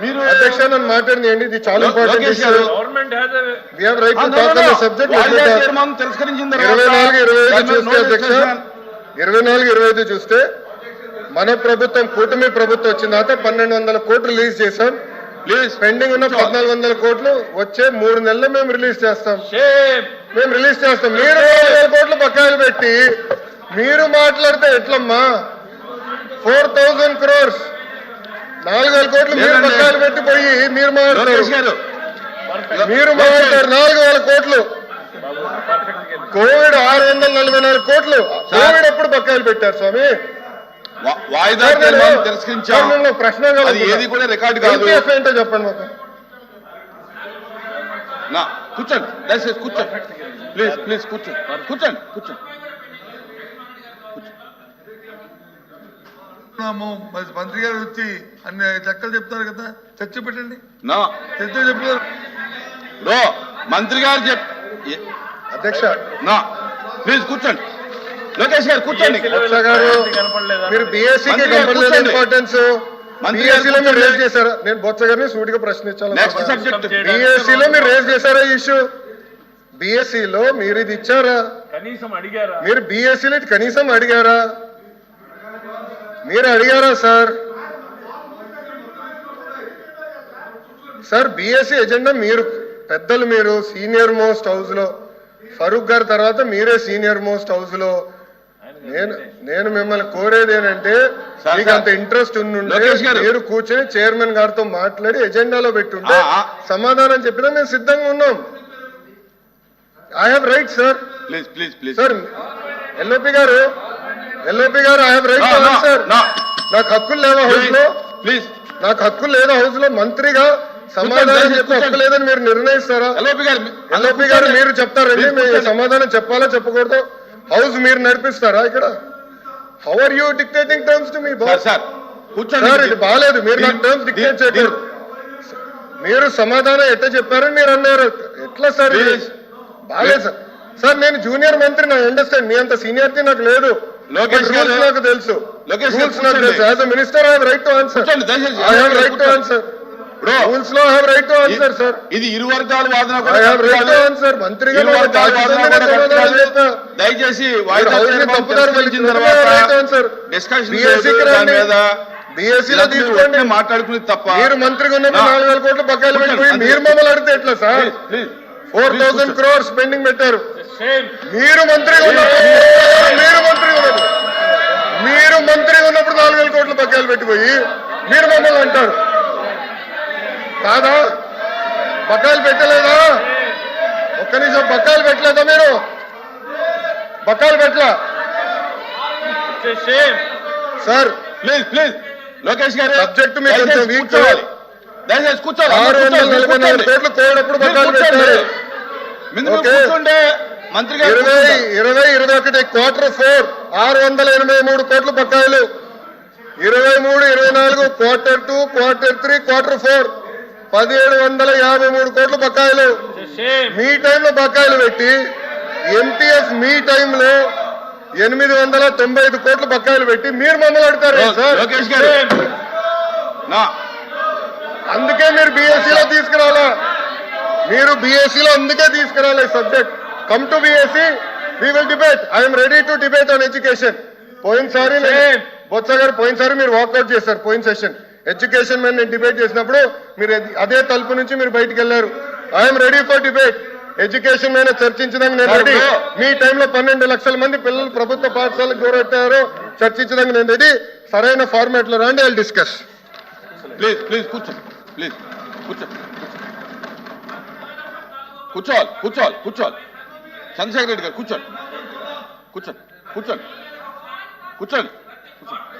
మీరు అధ్యక్ష నన్ను మాట్లాడియండి ఇది చాలా ఇంపార్టెంట్ ఇరవై నాలుగు ఇరవై ఐదు చూస్తే అధ్యక్ష. ఇరవై నాలుగు ఇరవై ఐదు చూస్తే మన ప్రభుత్వం కూటమి ప్రభుత్వం వచ్చిన తర్వాత పన్నెండు వందల కోట్లు రిలీజ్ చేశాం. ప్లీజ్ పెండింగ్ ఉన్న పద్నాలుగు వందల కోట్లు వచ్చే మూడు నెలలు మేము రిలీజ్ చేస్తాం. మేము రిలీజ్ చేస్తాం. మీరు కోట్లు బకాయిలు పెట్టి మీరు మాట్లాడితే ఎట్లమ్మా? ఫోర్ థౌజండ్ క్రోర్స్ నాలుగు వేల కోట్లు మీరు లేదండి. బకాయిలు పెట్టి పోయి మీరు గారు. మీరు మాట్లాడారు నాలుగు వేల కోట్లు. కోవిడ్ ఆరు వందల నలభై నాలుగు కోట్లు. కోవిడ్ ఎప్పుడు బకాయిలు పెట్టారు స్వామి? వాయిదా ప్రశ్న. ఏది కూడా రికార్డు కాదు. ఏంటో చెప్పండి మాకు. నా కూర్చోండి. దయచేసి కూర్చోండి. ప్లీజ్ ప్లీజ్ కూర్చోండి. కూర్చోండి కూర్చోండి. మరి మంత్రి గారు వచ్చి అన్ని లెక్కలు చెప్తారు కదా చర్చ పెట్టండి. నా. చర్చ చెప్తారు. రో మంత్రి గారు చెప్ అధ్యక్ష. నా. ప్లీజ్ కూర్చోండి. లోకేష్ గారు కూర్చోండి. గారు? మీరు బీఎస్సీ. ఇంపార్టెన్స్ మంత్రి గారు బీఎస్సీ లో మీరు. రేజ్ చేశారా? నేను బొత్స గారిని సూటిగా ప్రశ్నించాలి నెక్స్ట్ సబ్జెక్ట్ బీఎస్సీ లో మీరు రేజ్ చేశారా ఇష్యూ బీఎస్సీ లో మీరు ఇది ఇచ్చారా? కనీసం అడిగారా? మీరు బీఎస్సీ లో ఇది కనీసం అడిగారా? మీరు అడిగారా సార్ సార్ బీఎస్సీ ఎజెండా మీరు పెద్దలు మీరు సీనియర్ మోస్ట్ హౌస్లో ఫరూక్ గారి తర్వాత మీరే సీనియర్ మోస్ట్ హౌస్లో నేను నేను మిమ్మల్ని కోరేది ఏంటంటే మీకు. అంత ఇంట్రెస్ట్ ఉండుంటే. మీరు కూర్చొని చైర్మన్ గారితో మాట్లాడి ఎజెండాలో పెట్టుంటే. సమాధానం చెప్పినా మేము సిద్ధంగా ఉన్నాం I have right sir please please please sir LOP గారు ఎల్ఓపి గారు ఐ హావ్ రైట్. నాకు హక్కులు లేవా హౌస్లో ప్లీజ్ నాకు హక్కులు లేదా హౌస్లో మంత్రిగా సమాధానం చెప్పే హక్కు. లేదని మీరు నిర్ణయిస్తారా? ఎల్ఓపి గారు ఎల్ఓపి గారు మీరు చెప్తారండి మీరు. సమాధానం చెప్పాలా చెప్పకూడదు? హౌస్ మీరు నడిపిస్తారా ఇక్కడ? How are you dictating terms to me sir sir కూర్చోండి. ఇది బాగాలేదు. మీరు నాకు టర్మ్స్ డిక్టేట్ చేయకూడదు. మీరు సమాధానం ఎట్లా చెప్పారని మీరు అన్నారు. ఎట్లా సార్. బాగాలేదు సార్ సార్ నేను జూనియర్ మంత్రి నా అండర్స్టాండ్ మీ అంత సీనియారిటీ నాకు లేదు. లోకేష్ గారు- నాకు తెలుసు లోకేష్ గారు రూల్స్ నాకు కూర్చోండి. తెలుసు as a minister I have right to answer కూర్చోండి, దయచేసి. ఐ హావ్ రైట్ టు కూర్చోండి. Answer Bro. రూల్స్లో have right to answer sir ఇది ఇరు వర్గాల వాదన I have right to. Answer మంత్రిగా. దయచేసి మీరు వాయిదా హౌస్ని తీర్మానం తప్పుదారి తిరస్కరించిన పలికిన తర్వాత రైట్ ఆన్సర్ డిస్కషన్ BSc కి దాని రండి. మీద BSc లో ఇదంతా మీరు తీసుకోండి ఒట్టిగా మాట్లాడుకునేది తప్ప మీరు మంత్రిగా ఉన్నప్పుడు నాలుగు వేల కోట్లు బకాయిలు పెట్టిపోయి అంతే. మీరు మమ్మల్ని అడిగితే ఎట్లా sir four thousand. Crores pending పెట్టారు. మీరు మంత్రిగా ఉన్నప్పుడు మీరు మంత్రిగా ఉన్నప్పుడు మీరు మంత్రిగా ఉన్నప్పుడు నాలుగు వేల కోట్లు బకాయిలు పెట్టిపోయి మీరు మమ్మల్ని అంటారు. కాదా? బకాయిలు పెట్టలేదా? ఒక్క నిమిషం బకాయిలు పెట్టలేదా మీరు? బకాయిలు పెట్టలా. Sir please please. లోకేష్ గారు కొంచెం దయచేసి. కూర్చోవాలి. ఆరు వందల నలభై నాలుగు. కోట్లు కోడప్పుడు బకాయిలు. పెట్టారు. మంత్రి ఇరవై. ఇరవై ఇరవై ఒకటి క్వార్టర్ ఫోర్ ఆరు వందల ఎనభై మూడు కోట్ల బకాయిలు. ఇరవై మూడు ఇరవై నాలుగు quarter two quarter three quarter four పదిహేడు వందల యాభై మూడు కోట్ల బకాయిలు. మీ టైంలో బకాయిలు పెట్టి ఎంటీఎఫ్ మీ టైంలో ఎనిమిది వందల తొంభై ఐదు కోట్ల బకాయిలు పెట్టి మీరు మమ్మల్ని నా. అందుకే మీరు BSc లో తీసుకురావాలా మీరు BSc లో అందుకే తీసుకురావాలి subject. Come to BSc we will debate I'm ready to debate on education పోయినసారి బొత్స గారు పోయినసారి మీరు వాకౌట్ చేశారు పోయిన సెషన్ ఎడ్యుకేషన్ మీద నేను డిబేట్ చేసినప్పుడు మీరు అది- తలుపు నుంచి మీరు బయటికి వెళ్ళారు. I'm ready for debate education మీద చర్చించడానికి నేను రెడీ మీ టైంలో పన్నెండు లక్షల మంది పిల్లలు ప్రభుత్వ పాఠశాలకు దూరెట్టారు చర్చించడానికి నేను రెడీ సరైన ఫార్మాట్లో రండి ఐ డిస్కస్ ప్లీజ్ ప్లీజ్ కూర్చోండి. ప్లీజ్ కూర్చో కూర్చోవాలి కూర్చోవాలి కూర్చోవాలి. చంద్రశేఖర రెడ్డి గారు కూర్చోండి. కూర్చోండి. కూర్చోండి. కూర్చోండి. కూర్చోండి.